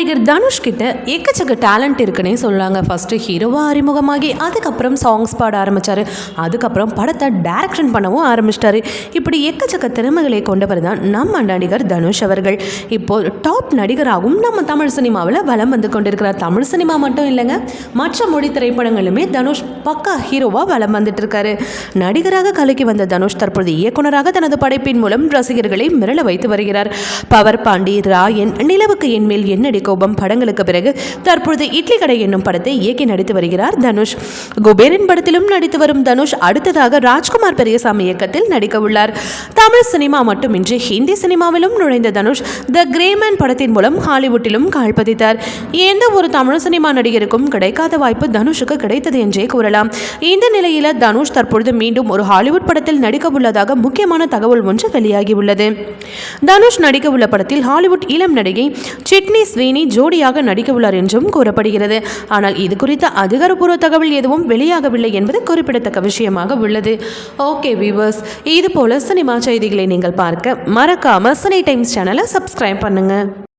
நடிகர் தனுஷ் கிட்ட எக்கச்சக்க டேலண்ட் இருக்குன்னே சொல்லாங்க ஃபஸ்ட்டு ஹீரோவாக அறிமுகமாகி அதுக்கப்புறம் சாங்ஸ் பாட ஆரம்பித்தார் அதுக்கப்புறம் படத்தை டைரக்ஷன் பண்ணவும் ஆரம்பிச்சிட்டாரு. இப்படி எக்கச்சக்க திறமைகளை கொண்டவர் தான் நம்ம நடிகர் தனுஷ் அவர்கள். இப்போ டாப் நடிகராகவும் நம்ம தமிழ் சினிமாவில் வலம் வந்து கொண்டிருக்கிறார். தமிழ் சினிமா மட்டும் இல்லைங்க மற்ற மொழி திரைப்படங்களுமே தனுஷ் பக்கா ஹீரோவாக வலம் வந்துட்டு இருக்காரு. நடிகராக கலக்கி வந்த தனுஷ் தற்போது இயக்குனராக தனது படைப்பின் மூலம் ரசிகர்களை மிரள வைத்து வருகிறார். பவர் பாண்டி ராயன் நிலவுக்கு என்மேல் என்னடி கோபம் படங்களுக்கு பிறகு தற்பொழுது இட்லி கடை என்னும் படத்தை இயக்கி நடித்து வருகிறார் தனுஷ். குபேரன் படத்திலும் நடித்து வரும் தனுஷ் அடுத்ததாக ராஜ்குமார் பெரியசாமி இயக்கத்தில் நடிக்க உள்ளார். தமிழ் சினிமா மட்டுமின்றி ஹிந்தி சினிமாவிலும் நுழைந்த தனுஷ் த கிரேமேன் படத்தின் மூலம் ஹாலிவுட்டிலும் கால் பதித்தார். எந்த ஒரு தமிழ் சினிமா நடிகருக்கும் கிடைக்காத வாய்ப்பு தனுஷுக்கு கிடைத்தது என்றே கூறலாம். இந்த நிலையில தனுஷ் தற்பொழுது மீண்டும் ஒரு ஹாலிவுட் படத்தில் நடிக்க உள்ளதாக முக்கியமான தகவல் ஒன்று வெளியாகியுள்ளது தனுஷ் நடிக்க உள்ள படத்தில் ஹாலிவுட் இளம் நடிகை சிட்னி ஸ்வீனி ஜோடியாக நடிக்க உள்ளார் என்றும் கூறப்படுகிறது. ஆனால் இது குறித்த அதிகாரப்பூர்வ தகவல் எதுவும் வெளியாகவில்லை என்பது குறிப்பிடத்தக்க விஷயமாக உள்ளது. ஓகே வியூவர்ஸ் இது போல சினிமா செய்திகளை நீங்கள் பார்க்க மறக்காம சினி டைம்ஸ் சேனலை சப்ஸ்கிரைப் பண்ணுங்க.